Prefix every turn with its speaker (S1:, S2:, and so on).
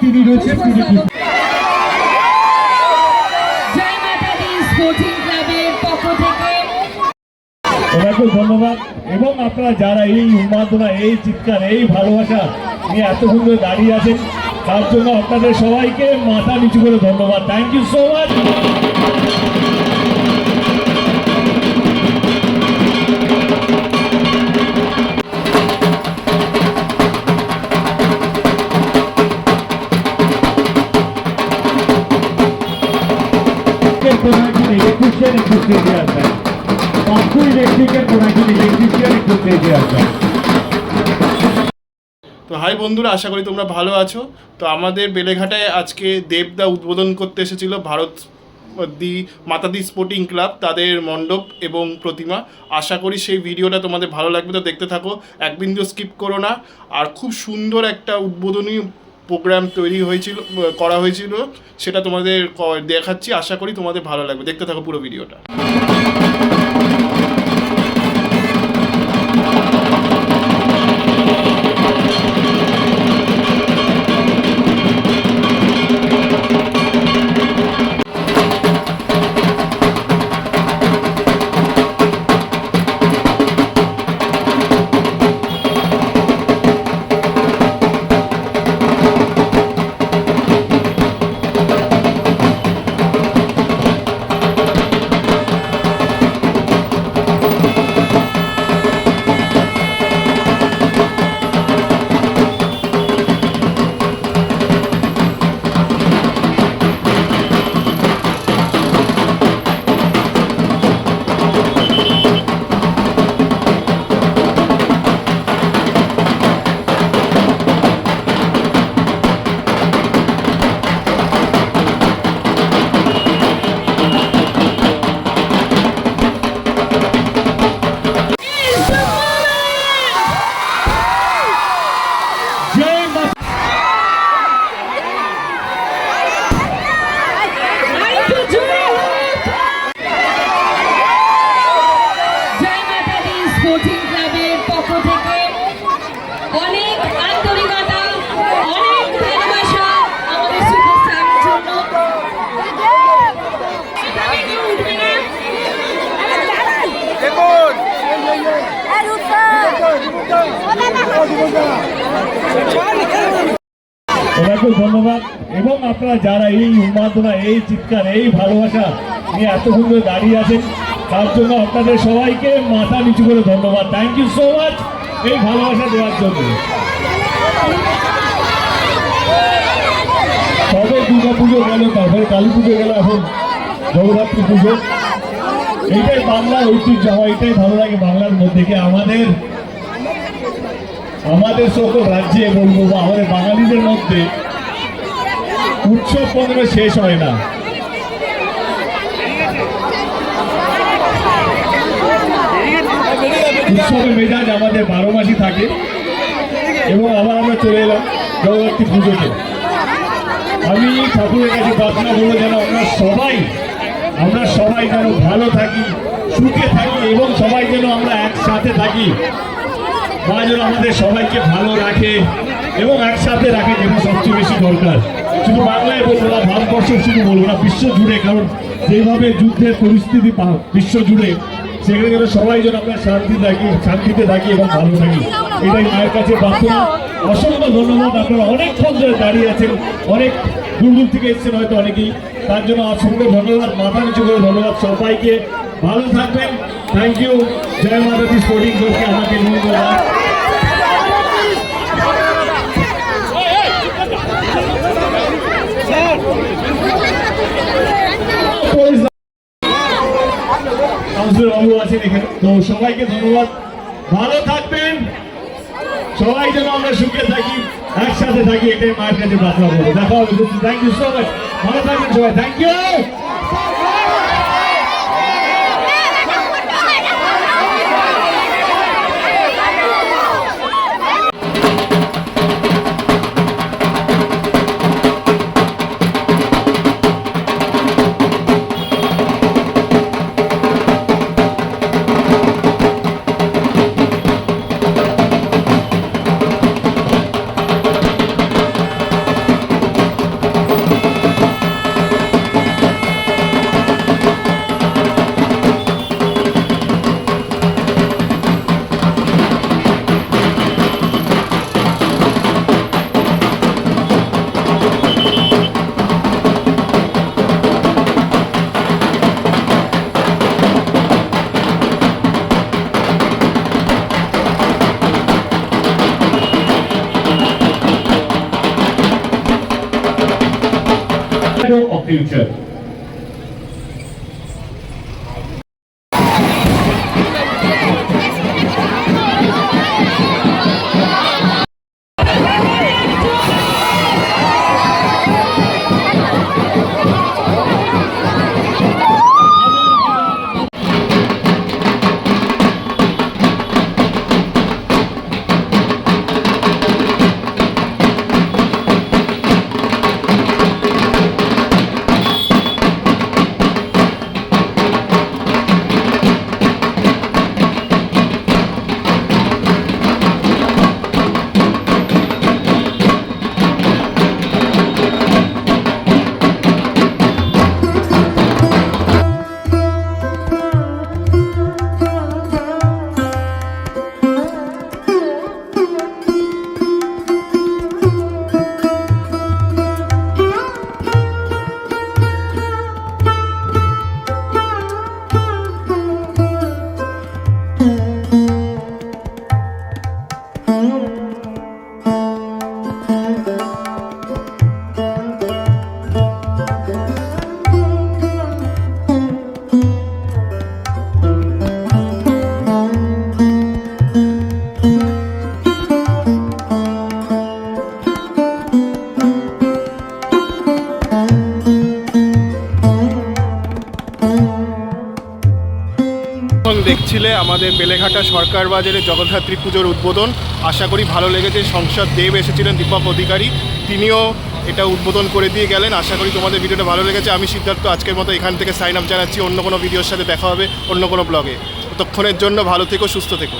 S1: তিনি রয়েছেন তিনি ওনাকে ধন্যবাদ। এবং আপনারা যারা এই উন্মাদনা এই চিৎকার এই ভালোবাসা নিয়ে এত সুন্দর দাঁড়িয়ে আছেন তার জন্য আপনাদের সবাইকে মাথা নিচু করে ধন্যবাদ। থ্যাংক ইউ সো মাচ
S2: তো হাই বন্ধুরা, আশা করি তোমরা ভালো আছো। তো আমাদের বেলেঘাটায় আজকে দেবদা উদ্বোধন করতে এসেছিল ভারত দি মাতাদি স্পোর্টিং ক্লাব তাদের মণ্ডপ এবং প্রতিমা। আশা করি সেই ভিডিওটা তোমাদের ভালো লাগবে তো দেখতে থাকো এক বিন্দু স্কিপ করো না। আর খুব সুন্দর একটা উদ্বোধনী প্রোগ্রাম তৈরি হয়েছিল, করা হয়েছিল, সেটা তোমাদের দেখাচ্ছি। আশা করি তোমাদের ভালো লাগবে। দেখতে থাকো পুরো ভিডিওটা।
S3: স্পোর্টিং ক্লাবের পক্ষ থেকে অনেক আন্তরিকতা, অনেক ভালোবাসা আমাদের সুপারস্টারের জন্য।
S1: ওনাকে ধন্যবাদ। এবং আপনারা যারা এই উন্মাদনা, এই চিৎকার, এই ভালোবাসা নিয়ে এতক্ষণ ধরে দাঁড়িয়ে আছেন তার জন্য আপনাদের সবাইকে মাথা নিচু করে ধন্যবাদ। থ্যাংক ইউ সো মাচ এই ভালোবাসা দেওয়ার জন্য। তবে দুর্গা পুজো গেল, তারপরে কালী পুজো গেল, এখন জগদ্ধাত্রী পুজো। এইটাই বাংলার ঐতিহ্য হয় এটাই ভালো লাগে বাংলার মধ্যে কি আমাদের আমাদের সকল রাজ্যে বলব বা আমাদের বাঙালিদের মধ্যে উৎসব পর্ব শেষ হয় না। উৎসবের মেজাজ আমাদের বারো মাসই থাকে এবং আবার আমরা চলে এলাম জগদ্ধাত্রী পুজোতে। আমি ঠাকুরের কাছে প্রার্থনা করব যেন আমরা সবাই আমরা সবাই যেন ভালো থাকি, সুখে থাকি এবং সবাই যেন আমরা একসাথে থাকি। মা যেন আমাদের সবাইকে ভালো রাখে এবং একসাথে রাখে যেটা সবচেয়ে বেশি দরকার। শুধু বাংলায় বলব না ভারতবর্ষ শুধু বলব না, বিশ্ব জুড়ে, কারণ যেভাবে যুদ্ধের পরিস্থিতি বিশ্ব জুড়ে সেখানে যেন সবাই যেন আমরা শান্তি থাকি, শান্তিতে থাকি এবং ভালো থাকি। এটাই মায়ের কাছে প্রার্থনা। অসংখ্য ধন্যবাদ। আপনারা অনেকক্ষণ ধরে দাঁড়িয়ে আছেন। অনেক দূর দূর থেকে এসেছেন হয়তো অনেকেই। তার জন্য অসংখ্য ধন্যবাদ। মাথা নিচু করে ধন্যবাদ সবাইকে। ভালো থাকবেন। থ্যাংক ইউ জয় মাতা স্পোর্টিং ক্লাবকে আমাকে নিয়ে কাউন্সিলর বাবু আছেন এখানে। তো সবাইকে ধন্যবাদ। ভালো থাকবেন। সবাই যেন আমরা সুখে থাকি, একসাথে থাকি, এটাই মায়ের কাছে প্রার্থনা করব। দেখা হবে। থ্যাংক ইউ সো মাচ ভালো থাকবেন সবাই। Thank you future.
S2: এবং আমাদের বেলেঘাটা সরকার বাজারে জগদ্ধাত্রী পুজোর উদ্বোধন। আশা করি ভালো লেগেছে, সংসদ দেব এসেছিলেন, দীপক অধিকারী। তিনিও এটা উদ্বোধন করে দিয়ে গেলেন। আশা করি তোমাদের ভিডিওটা ভালো লেগেছে। আমি সিদ্ধার্থ, আজকের মতো এখান থেকে সাইন আপ জানাচ্ছি। অন্য কোনো ভিডিওর সাথে দেখা হবে অন্য কোনো ব্লগে ততক্ষণের জন্য ভালো থেকো, সুস্থ থেকো।